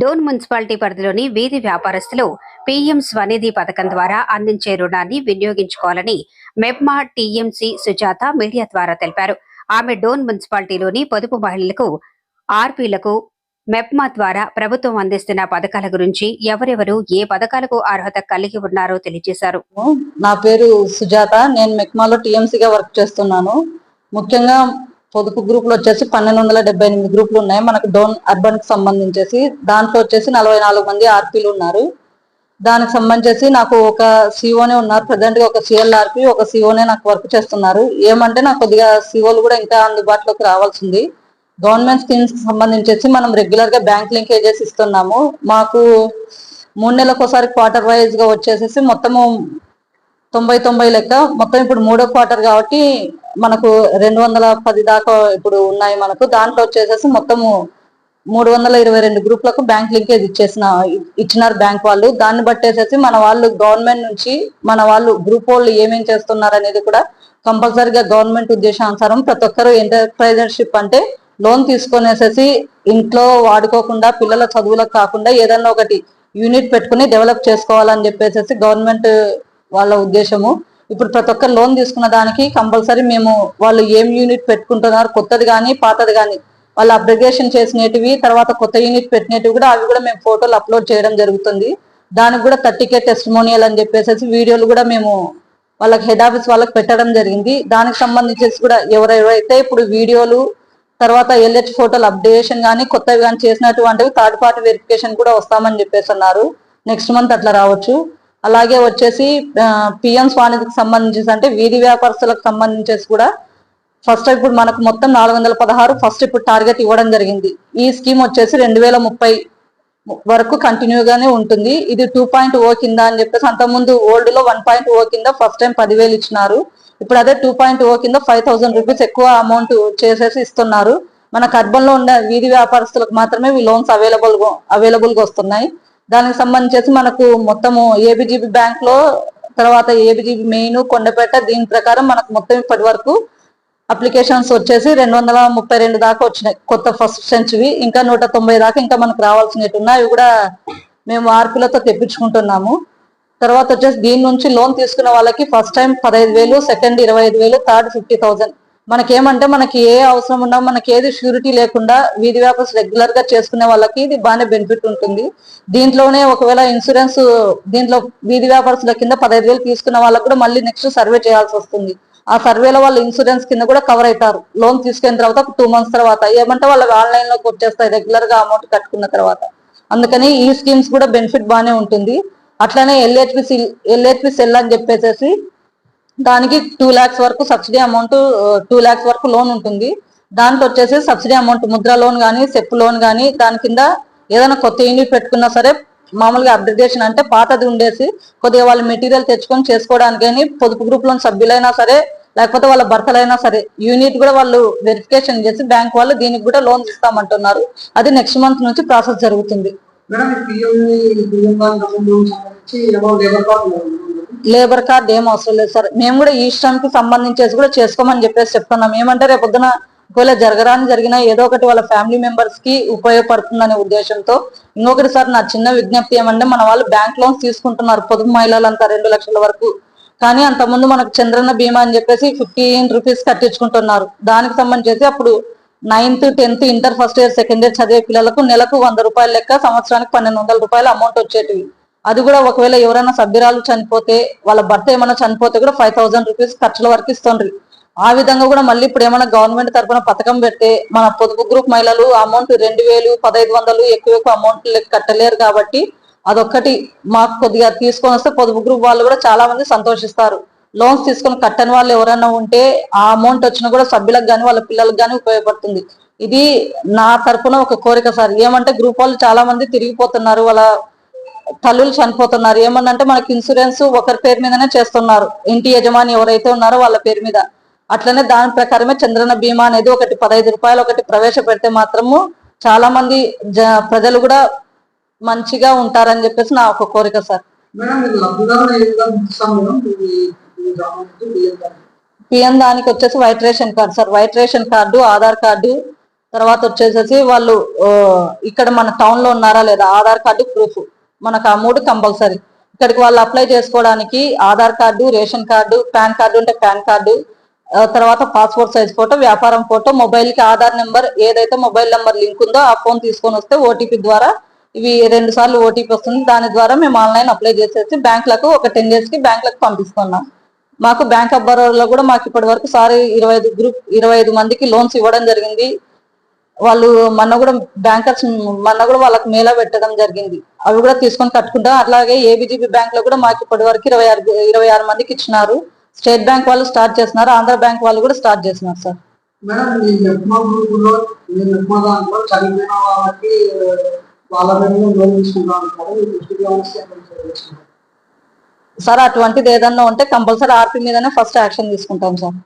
Dhone municipality పరిధిలోని వీధి వ్యాపారస్తులు పీఎం స్వనిధి పథకం ద్వారా అందించే రుణాన్ని వినియోగించుకోవాలని మెప్మా టీఎంసీ సుజాత మీడియా ద్వారా తెలిపారు. ఆమె డోన్ మున్సిపాలిటీలోని పొదుపు మహిళలకు ఆర్పీలకు మెప్మా ద్వారా ప్రభుత్వం అందిస్తున్న పథకాల గురించి ఎవరెవరు ఏ పథకాలకు అర్హత కలిగి ఉన్నారో తెలియజేశారు. నా పేరు సుజాత. నేను మెక్మాలో టీఎంసీగా వర్క్ చేస్తున్నాను. ముఖ్యంగా పొదుపు గ్రూపులు వచ్చేసి పన్నెండు వందల డెబ్బై ఎనిమిది గ్రూపులు ఉన్నాయి మనకు డోన్ అర్బన్కి సంబంధించేసి దాంట్లో వచ్చేసి నలభై నాలుగు మంది ఆర్పీలు ఉన్నారు. దానికి సంబంధించి నాకు ఒక సిఓనే ఉన్నారు. ప్రజెంట్గా ఒక సిఎల్ఆర్పి ఒక సిఓనే నాకు వర్క్ చేస్తున్నారు. ఏమంటే నాకు కొద్దిగా సిఓలు కూడా ఇంకా అందుబాటులోకి రావాల్సింది గవర్నమెంట్ స్కీమ్స్కి సంబంధించేసి మనం రెగ్యులర్గా బ్యాంక్ లింకేజెస్ ఇస్తున్నాము. మాకు మూడు నెలలకు ఒకసారి క్వార్టర్ వైజ్గా వచ్చేసేసి మొత్తము తొంభై తొంభై లెక్క మొత్తం ఇప్పుడు మూడో క్వార్టర్ కాబట్టి మనకు రెండు వందల పది దాకా ఇప్పుడు ఉన్నాయి మనకు. దాంట్లో వచ్చేసేసి మొత్తము మూడు వందల ఇరవై రెండు గ్రూప్లకు బ్యాంక్ లింకేజ్ ఇచ్చేసిన ఇచ్చినారు బ్యాంక్ వాళ్ళు. దాన్ని బట్టేసేసి మన వాళ్ళు గవర్నమెంట్ నుంచి మన వాళ్ళు గ్రూప్ వాళ్ళు ఏమేం చేస్తున్నారు అనేది కూడా కంపల్సరీగా గవర్నమెంట్ ఉద్దేశానుసారం ప్రతి ఒక్కరు ఎంటర్ప్రైజర్షిప్ అంటే లోన్ తీసుకునేసేసి ఇంట్లో వాడుకోకుండా పిల్లల చదువులకు కాకుండా ఏదైనా ఒకటి యూనిట్ పెట్టుకుని డెవలప్ చేసుకోవాలని చెప్పేసి గవర్నమెంట్ వాళ్ళ ఉద్దేశము. ఇప్పుడు ప్రతి ఒక్క లోన్ తీసుకున్న దానికి కంపల్సరీ మేము వాళ్ళు ఏం యూనిట్ పెట్టుకుంటున్నారు కొత్తది కానీ పాతది కానీ వాళ్ళు అప్లికేషన్ చేసినటివి తర్వాత కొత్త యూనిట్ పెట్టినవి కూడా అవి కూడా మేము ఫోటోలు అప్లోడ్ చేయడం జరుగుతుంది. దానికి కూడా థర్టీ కే టెస్టిమోనియల్ అని చెప్పేసి వీడియోలు కూడా మేము వాళ్ళకి హెడ్ ఆఫీస్ వాళ్ళకి పెట్టడం జరిగింది. దానికి సంబంధించేసి కూడా ఎవరెవరైతే ఇప్పుడు వీడియోలు తర్వాత ఎల్హెచ్ ఫోటోలు అప్డేషన్ కానీ కొత్తవి కానీ చేసినటువంటివి థర్డ్ పార్టీ వెరిఫికేషన్ కూడా వస్తామని చెప్పేసి అన్నారు. నెక్స్ట్ మంత్ అట్లా రావచ్చు. అలాగే వచ్చేసి పిఎం స్వానిధికి సంబంధించి అంటే వీధి వ్యాపారస్తులకు సంబంధించేసి కూడా ఫస్ట్ ఇప్పుడు మనకు మొత్తం నాలుగు వందల పదహారు ఫస్ట్ ఇప్పుడు టార్గెట్ ఇవ్వడం జరిగింది. ఈ స్కీమ్ వచ్చేసి రెండు వేల ముప్పై వరకు కంటిన్యూగానే ఉంటుంది. ఇది టూ పాయింట్ ఓ కింద అని చెప్పేసి అంతకుముందు ఓల్డ్లో వన్ పాయింట్ ఓ కింద ఫస్ట్ టైం పదివేలు ఇచ్చినారు. ఇప్పుడు అదే టూ పాయింట్ ఓ కింద ఫైవ్ థౌసండ్ రూపీస్ ఎక్కువ అమౌంట్ చేసేసి ఇస్తున్నారు. మనకు అర్బన్లో ఉన్న వీధి వ్యాపారస్తులకు మాత్రమే ఈ లోన్స్ అవైలబుల్ అవైలబుల్గా వస్తున్నాయి. దానికి సంబంధించి మనకు మొత్తము ఏబిజిబి బ్యాంక్లో తర్వాత ఏబిజిబి మెయిన్ కొండపేట దీని ప్రకారం మనకు మొత్తం ఇప్పటి వరకు అప్లికేషన్స్ వచ్చేసి రెండు వందల ముప్పై రెండు దాకా వచ్చినాయి. కొత్త ఫస్ట్ సెంచువి ఇంకా నూట తొంభై దాకా ఇంకా మనకు రావాల్సినవి ఉన్నాయి. అవి కూడా మేము మార్పులతో తెప్పించుకుంటున్నాము. తర్వాత వచ్చేసి దీని నుంచి లోన్ తీసుకున్న వాళ్ళకి ఫస్ట్ టైం పదహైదు వేలు సెకండ్ ఇరవై ఐదు వేలు థర్డ్ ఫిఫ్టీ థౌసండ్ మనకేమంటే మనకి ఏ అవసరం ఉన్నా మనకి ఏది షూరిటీ లేకుండా వీధి వ్యాపారం రెగ్యులర్గా చేసుకునే వాళ్ళకి ఇది బాగానే బెనిఫిట్ ఉంటుంది. దీంట్లోనే ఒకవేళ ఇన్సూరెన్స్ దీంట్లో వీధి వ్యాపారస్తుల కింద పదహైదు వేలు తీసుకున్న వాళ్ళకి కూడా మళ్ళీ నెక్స్ట్ సర్వే చేయాల్సి వస్తుంది. ఆ సర్వేలో వాళ్ళు ఇన్సూరెన్స్ కింద కూడా కవర్ అవుతారు లోన్ తీసుకున్న తర్వాత టూ మంత్స్ తర్వాత. ఏమంటే వాళ్ళు ఆన్లైన్లోకి వచ్చేస్తాయి రెగ్యులర్గా అమౌంట్ కట్టుకున్న తర్వాత. అందుకని ఈ స్కీమ్స్ కూడా బెనిఫిట్ బాగానే ఉంటుంది. అట్లనే ఎల్హెచ్పి ఎల్హెచ్పి సెల్ అని చెప్పేసి దానికి టూ ల్యాక్స్ వరకు సబ్సిడీ అమౌంట్ టూ ల్యాక్స్ వరకు లోన్ ఉంటుంది దాంట్లో వచ్చేసి సబ్సిడీ అమౌంట్ ముద్ర లోన్ కానీ సెప్ లోన్ కానీ దాని కింద ఏదైనా కొత్త యూనిట్ పెట్టుకున్నా సరే మామూలుగా అప్డేటేషన్ అంటే పాతది ఉండేసి కొద్దిగా వాళ్ళు మెటీరియల్ తెచ్చుకొని చేసుకోవడానికి కానీ పొదుపు గ్రూప్లోని సభ్యులైనా సరే లేకపోతే వాళ్ళ భర్తలైనా సరే యూనిట్ కూడా వాళ్ళు వెరిఫికేషన్ చేసి బ్యాంక్ వాళ్ళు దీనికి కూడా లోన్ ఇస్తామంటున్నారు అది నెక్స్ట్ మంత్ నుంచి ప్రాసెస్ జరుగుతుంది లేబర్ కార్డు కార్డ్ ఏం అవసరం లేదు సార్. మేము కూడా ఈ కి సంబంధించేసి కూడా చేసుకోమని చెప్పేసి చెప్తున్నాం. ఏమంటే రేపు పొద్దున ఒకవేళ జరగరాని జరిగినా ఏదో ఒకటి వాళ్ళ ఫ్యామిలీ మెంబర్స్కి ఉపయోగపడుతుందనే ఉద్దేశంతో ఇంకొకటి సార్ నా చిన్న విజ్ఞప్తి ఏమంటే మన వాళ్ళు బ్యాంక్ లోన్స్ తీసుకుంటున్నారు. పొదుపు మహిళలంతా రెండు లక్షల వరకు. కానీ అంతకుముందు మనకు చంద్రన్న బీమా అని చెప్పేసి ఫిఫ్టీన్ రూపీస్ కట్టించుకుంటున్నారు. దానికి సంబంధించి అప్పుడు ninth tenth inter first year second year చదివే పిల్లలకు నెలకు వంద రూపాయల లెక్క సంవత్సరానికి పన్నెండు వందల రూపాయల అమౌంట్ వచ్చేటివి. అది కూడా ఒకవేళ ఎవరైనా సభ్యురాలు చనిపోతే వాళ్ళ భర్త ఏమైనా చనిపోతే కూడా ఫైవ్ థౌసండ్ రూపీస్ ఖర్చుల వరకు ఇస్తుండ్రి. ఆ విధంగా కూడా మళ్ళీ ఇప్పుడు ఏమైనా గవర్నమెంట్ తరఫున పథకం పెడితే మన పొదుపు గ్రూప్ మహిళలు అమౌంట్ రెండు వేలు పదహైదు వందలు ఎక్కువ ఎక్కువ అమౌంట్ కట్టలేరు కాబట్టి అదొక్కటి మాకు కొద్దిగా తీసుకొని వస్తే పొదుపు గ్రూప్ వాళ్ళు కూడా చాలా మంది సంతోషిస్తారు. లోన్స్ తీసుకొని కట్టని వాళ్ళు ఎవరైనా ఉంటే ఆ అమౌంట్ వచ్చినా కూడా సభ్యులకు కానీ వాళ్ళ పిల్లలకు కానీ ఉపయోగపడుతుంది. ఇది నా తరపున ఒక కోరిక సార్. ఏమంటే గ్రూప్ వాళ్ళు చాలా మంది తిరిగిపోతున్నారు. వాళ్ళ తల్లులు చనిపోతున్నారు. ఏమన్నంటే మనకి ఇన్సూరెన్స్ ఒకరి పేరు మీదనే చేస్తున్నారు. ఇంటి యజమాని ఎవరైతే ఉన్నారో వాళ్ళ పేరు మీద. అట్లనే దాని ప్రకారమే చంద్రన బీమా అనేది ఒకటి పదహైదు రూపాయలు ఒకటి ప్రవేశపెడితే మాత్రము చాలా మంది ప్రజలు కూడా మంచిగా ఉంటారని చెప్పేసి నా ఒక కోరిక సార్. పిఎం దానికి వచ్చేసి white ration card sir. White ration card Aadhaar card తర్వాత వచ్చేసేసి వాళ్ళు ఇక్కడ మన టౌన్లో ఉన్నారా లేదా ఆధార్ కార్డు ప్రూఫ్. మనకు ఆ మూడు కంపల్సరీ. ఇక్కడికి వాళ్ళు అప్లై చేసుకోవడానికి Aadhaar card ration card pan card ఉంటే పాన్ కార్డు తర్వాత పాస్పోర్ట్ సైజ్ ఫోటో వ్యాపారం ఫోటో మొబైల్కి ఆధార్ నెంబర్ ఏదైతే మొబైల్ నెంబర్ లింక్ ఉందో ఆ ఫోన్ తీసుకొని వస్తే ఓటీపీ ద్వారా ఇవి రెండు సార్లు ఓటీపీ వస్తుంది. దాని ద్వారా మేము ఆన్లైన్ అప్లై చేసేసి బ్యాంకులకు ఒక టెన్ డేస్కి బ్యాంకులకు పంపిస్తున్నాం. మాకు బ్యాంక్ ఆఫ్ బరోడాలో కూడా మాకు ఇప్పటి వరకు సారి ఇరవై ఐదు గ్రూప్ ఇరవై ఐదు మందికి లోన్స్ ఇవ్వడం జరిగింది. వాళ్ళు మొన్న కూడా బ్యాంకర్స్ మొన్న కూడా వాళ్ళకి మేళ పెట్టడం జరిగింది. అవి కూడా తీసుకొని కట్టుకుంటాం. అట్లాగే ఏబిజిబి బ్యాంక్లో కూడా మాకు ఇప్పటి వరకు ఇరవై ఆరు ఇరవై ఆరు మందికి ఇచ్చినారు. స్టేట్ బ్యాంక్ వాళ్ళు స్టార్ట్ చేస్తున్నారు ఆంధ్ర బ్యాంక్ వాళ్ళు కూడా స్టార్ట్ చేస్తున్నారు సార్. సార్ అటువంటిది ఏదన్నా ఉంటే కంపల్సరీ ఆర్పీ మీదనే ఫస్ట్ యాక్షన్ తీసుకుంటాం సార్.